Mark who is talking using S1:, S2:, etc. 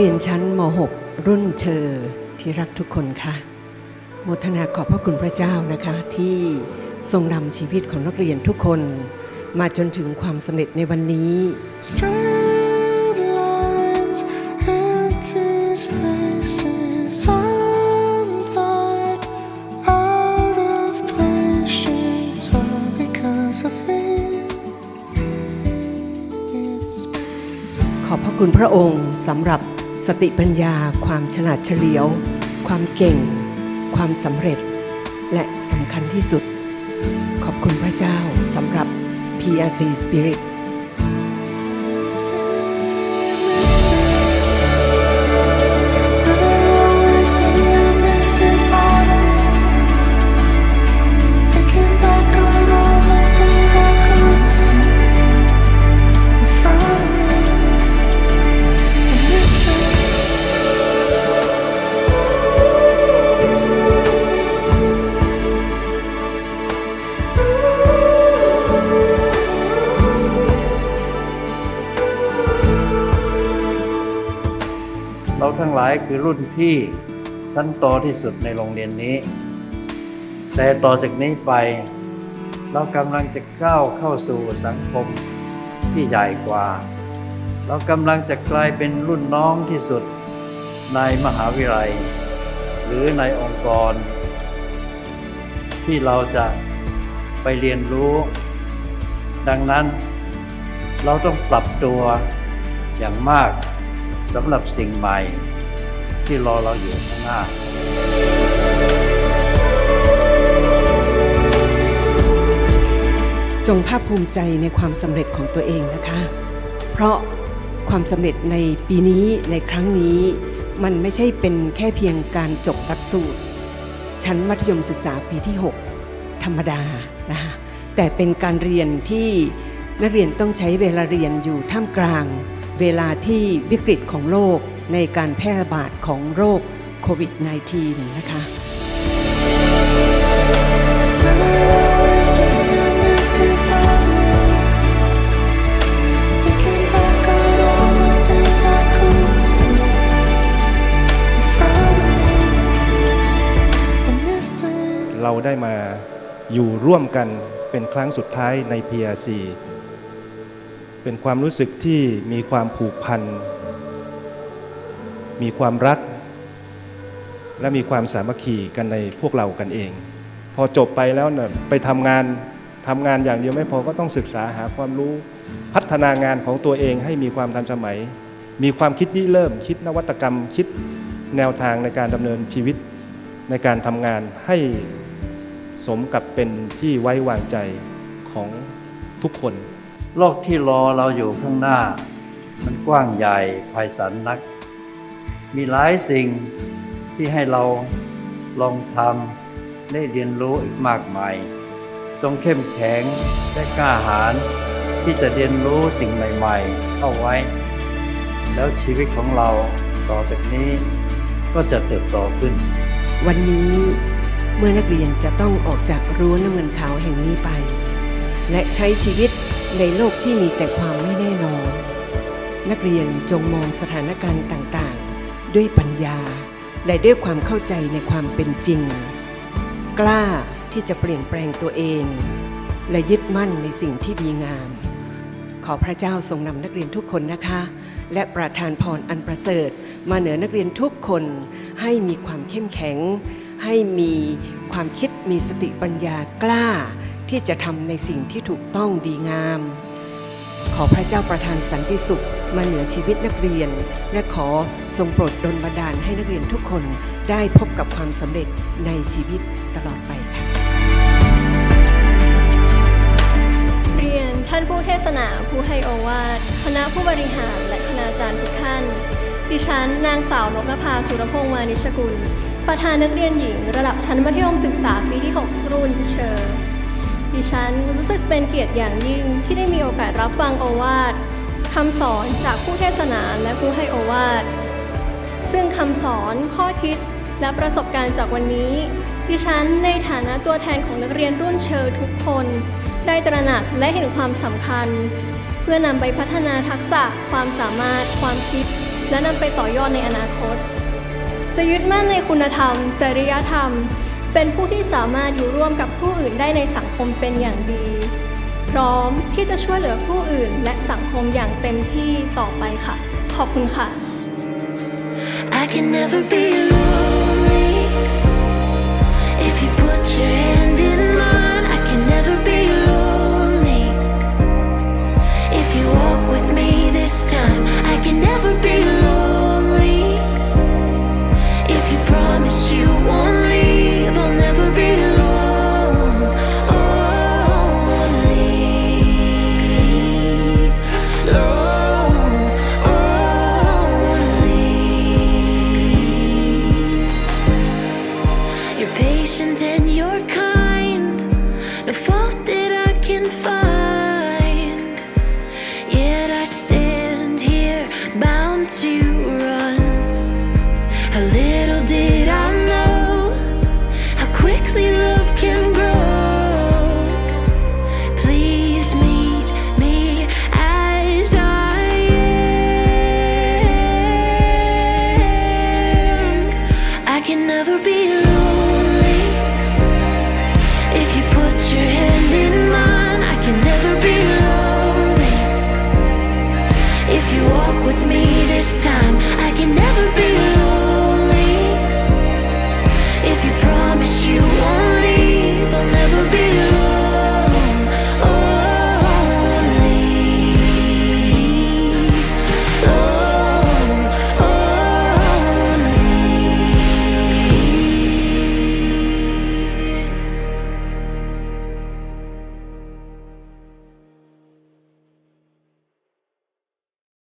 S1: เรียนชั้นม .6 รุ่นเชอที่รักทุกคนค่ะโมทนาขอบพระคุณพระเจ้านะคะ ที่ทรงนำชีวิตของนักเรียนทุกคน มาจนถึงความสำเร็จในวันนี้
S2: Straight lines, empty spaces, undone, out of patience, all because of me. It's
S1: ขอบพระคุณพระองค์สำหรับ สติปัญญา ความฉลาดเฉลียว ความเก่ง ความสำเร็จ และสำคัญที่สุด ขอบคุณพระเจ้าสำหรับ PRC Spirit
S3: หลายคือรุ่นพี่ชั้นโตที่สุดในโรงเรียนนี้ แต่ต่อจากนี้ไป เรากำลังจะก้าวเข้าสู่สังคมที่ใหญ่กว่า เรากำลังจะกลายเป็นรุ่นน้องที่สุดในมหาวิทยาลัย หรือในองค์กร ที่เราจะไปเรียนรู้ ดังนั้นเราต้องปรับตัวอย่างมากสำหรับสิ่งใหม่ ที่รอเราอยู่ข้างหน้า
S1: จงภาคภูมิใจในความสำเร็จของตัวเองนะคะ เพราะความสำเร็จในปีนี้ในครั้งนี้ มันไม่ใช่เป็นแค่เพียงการจบหลักสูตร ชั้นมัธยมศึกษาปีที่ 6 ธรรมดานะคะแต่เป็นการเรียนที่นักเรียนต้องใช้เวลาเรียนอยู่ท่ามกลาง เวลาที่วิกฤตของโลก ในการแพร่ระบาดของโรคโควิด -19 นะคะ
S4: เราได้มาอยู่ร่วมกันเป็นครั้งสุดท้ายใน PRC เป็นความรู้สึกที่มีความผูกพัน มีความรัก และมีความสามัคคีกันในพวกเรากันเอง พอจบไปแล้วนะ่ะไปทำงานทำงานอย่างเดียวไม่พอก็ต้องศึกษาหาความรู้พัฒนางานของตัวเองให้มีความทันสมัย มีความคิดริเริ่ม คิดนวัตกรรม คิดแนวทางในการดำเนินชีวิตในการทำงานให้สมกับเป็นที่ไว้วางใจของทุกคน
S3: โลกที่รอเราอยู่ข้างหน้า มันกว้างใหญ่ไพศาลนัก มีหลายสิ่งที่ให้เราลองทำได้เรียนรู้อีกมากมายจงเข้มแข็งและกล้าหาญที่จะเรียนรู้สิ่งใหม่ๆ เข้าไว้ แล้วชีวิตของเราต่อจากนี้ก็จะเติบโตขึ้น
S1: วันนี้เมื่อนักเรียนจะต้องออกจากรั้วน้ำเงินขาวแห่งนี้ไป และใช้ชีวิตในโลกที่มีแต่ความไม่แน่นอน นักเรียนจงมองสถานการณ์ต่าง ด้วยปัญญา และด้วยความเข้าใจในความเป็นจริง กล้าที่จะเปลี่ยนแปลงตัวเอง และยึดมั่นในสิ่งที่ดีงาม ขอพระเจ้าทรงนำนักเรียนทุกคนนะคะ และประทานพรอันประเสริฐ มาเหนือนักเรียนทุกคนให้มีความเข้มแข็ง ให้มีความคิดมีสติปัญญากล้าที่จะทำในสิ่งที่ถูกต้องดีงาม ขอพระเจ้าประทานสันติสุขมาเหนือชีวิตนักเรียน และขอทรงโปรดดลบันดาลให้นักเรียนทุกคนได้พบกับความสำเร็จในชีวิตตลอดไปค่ะ
S5: เรียนท่านผู้เทศนาผู้ให้โอวาทคณะผู้บริหารและคณาจารย์ทุกท่าน ดิฉันนางสาวนพนภาสุรพงษ์วานิชกุล ประธานนักเรียนหญิง ระดับชั้นมัธยมศึกษาปีที่ 6 รุ่นเชอร์ดิฉันรู้สึกเป็นเกียรติอย่างยิ่งที่ได้มีโอกาสรับฟังโอวาท คำสอนจากผู้เทศนาและผู้ให้โอวาท ซึ่งคำสอนข้อคิดและประสบการณ์จากวันนี้ ดิฉันในฐานะตัวแทนของนักเรียนรุ่นเชอร์ทุกคน ได้ตระหนักและเห็นความสำคัญ เพื่อนำไปพัฒนาทักษะ ความสามารถ ความคิด และนำไปต่อยอดในอนาคต จะยึดมั่นในคุณธรรม จริยธรรม เป็นผู้ที่สามารถอยู่ร่วมกับผู้อื่นได้ในสังคมเป็นอย่างดี ร้อมที่จะช่วยเหลือผู้อื่น และสังคมอย่างเต็มที่ต่อไปค่ะ ขอบคุณค่ะ
S2: I can never be lonely if you put your hand in mine I can never be lonely if you put your head